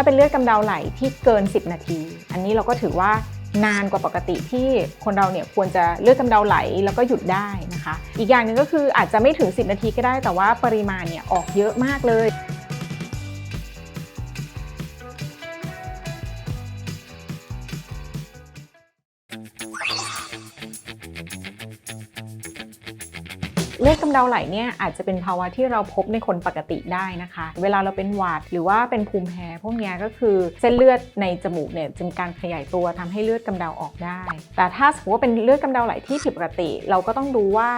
ถ้าเป็นเลือดกำเดาไหลที่เกิน 10 นาที อันนี้เราก็ถือว่านานกว่าปกติที่คนเราเนี่ยควรจะเลือดกำเดาไหลแล้วก็หยุดได้นะคะ อีกอย่างหนึ่งก็คืออาจจะไม่ถึง 10 นาทีก็ได้ แต่ว่าปริมาณเนี่ยออกเยอะมากเลย เลือดกำเดาไหลเนี่ยอาจจะเป็นภาวะที่เราพบในคนปกติได้นะคะ เวลาเราเป็นหวัดหรือว่าเป็นภูมิแพ้พวกนี้ก็คือเส้นเลือดในจมูกเนี่ยจึงการขยายตัวทำให้เลือดกำเดาออกได้ แต่ถ้าสมมติว่าเป็นเลือดกำเดาไหลที่ผิดปกติ เราก็ต้องดูว่า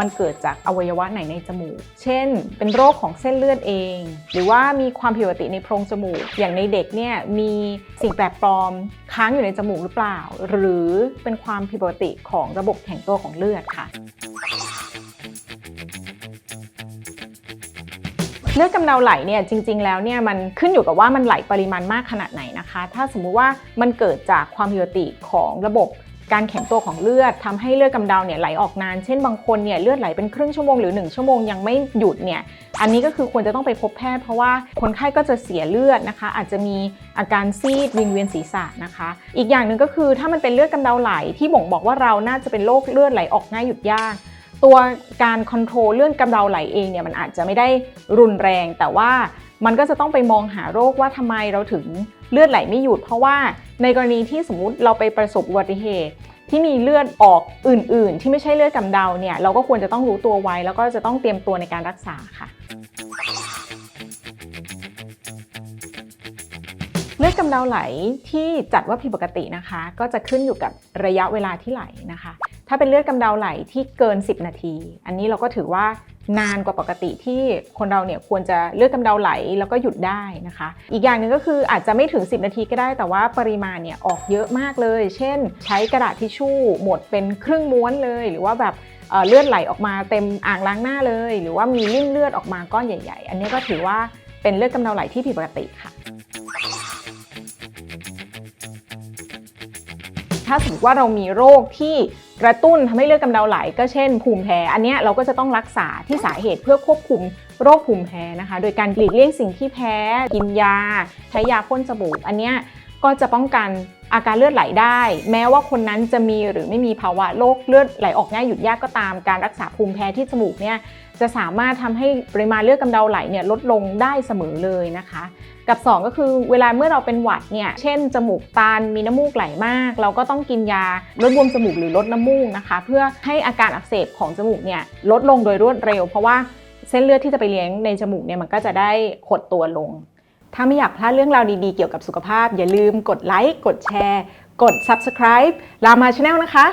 มันเกิดจากอวัยวะไหนในจมูก เช่น เป็นโรคของเส้นเลือดเอง หรือว่ามีความผิดปกติในโพรงจมูก อย่างในเด็กเนี่ยมีสิ่งแปลกปลอมค้างอยู่ในจมูกหรือเปล่า หรือเป็นความผิดปกติของระบบแข็งตัวของเลือดค่ะ ลือดกำเดาไหลเนี่ยจริง ๆ แล้วเนี่ยมันขึ้นอยู่กับว่ามันไหลปริมาณมากขนาดไหนนะคะ ถ้าสมมุติว่ามันเกิดจากความผิดปกติของระบบการแข็งตัวของเลือดทำให้เลือดกำเดาเนี่ยไหลออกนาน เช่นบางคนเนี่ยเลือดไหลเป็นครึ่งชั่วโมงหรือ 1 ชั่วโมงยังไม่หยุดเนี่ย อันนี้ก็คือควรจะต้องไปพบแพทย์เพราะว่าคนไข้ก็จะเสียเลือดนะคะ อาจจะมีอาการซีดวิงเวียนศีรษะนะคะ อีกอย่างหนึ่งก็คือถ้ามันเป็นเลือดกำเดาไหลที่บ่งบอกว่าเราน่าจะเป็นโรคเลือดไหลออกง่ายหยุดยาก ตัวการคอนโทรลเลื่อนกำเดาไหลเองเนี่ยมันอาจจะไม่ได้รุนแรง แต่ว่ามันก็จะต้องไปมองหาโรคว่าทำไมเราถึงเลือดไหลไม่หยุด เพราะว่าในกรณีที่สมมุติเราไปประสบอุบัติเหตุที่มีเลือดออกอื่น ๆ ที่ไม่ใช่เลือดกำเดาเนี่ยเราก็ควรจะต้องรู้ตัวไว้ แล้วก็จะต้องเตรียมตัวในการรักษาค่ะ เลือดกำเดาไหลที่จัดว่าผิดปกตินะคะ ก็จะขึ้นอยู่กับระยะเวลาที่ไหลนะคะ ถ้าเป็นเลือดกำเดาไหลที่เกิน 10 นาที อันนี้เราก็ถือว่านานกว่าปกติที่คนเราเนี่ยควรจะเลือดกำเดาไหลแล้วก็หยุดได้นะคะ อีกอย่างหนึ่งก็คืออาจจะไม่ถึง 10 นาทีก็ได้ แต่ว่าปริมาณเนี่ยออกเยอะมากเลย เช่น ใช้กระดาษทิชชู่หมดเป็นครึ่งม้วนเลย หรือว่าแบบเเลือดไหลออกมาเต็มอ่างล้างหน้าเลย หรือว่ามีริ่มเลือดออกมาก้อนใหญ่ ๆ อันนี้ก็ถือว่าเป็นเลือดกำเดาไหลที่ผิดปกติค่ะ ถ้าสมมติว่าเรามีโรคที่กระตุ้นทำให้เลือดกำเดาไหล ก็เช่นภูมิแพ้ อันนี้เราก็จะต้องรักษาที่สาเหตุเพื่อควบคุมโรคภูมิแพ้นะคะ โดยการหลีกเลี่ยงสิ่งที่แพ้ กินยา ใช้ยาพ่นสบู่ อันนี้ ก็จะป้องกันอาการเลือดไหลได้ แม้ว่าคนนั้นจะมีหรือไม่มีภาวะโรคเลือดไหลออกง่ายหยุดยากก็ตามการรักษาภูมิแพ้ที่จมูกเนี่ยจะสามารถทำให้ปริมาณเลือดกำเดาไหลเนี่ยลดลงได้เสมอเลยนะคะ กับ 2 ก็คือเวลาเมื่อเราเป็นหวัดเนี่ยเช่น จมูกตันมีน้ำมูกไหลมาก เราก็ต้องกินยาลดบวมจมูกหรือลดน้ำมูกนะคะ เพื่อให้อาการอักเสบของจมูกเนี่ยลดลงโดยรวดเร็ว เพราะว่าเส้นเลือดที่จะไปเลี้ยงในจมูกเนี่ยมันก็จะได้หดตัวลง ถ้าไม่อยากพลาดเรื่องราวดีๆ เกี่ยวกับสุขภาพ อย่าลืมกดไลค์ กดแชร์ กด subscribe ลามาชาแนลนะคะ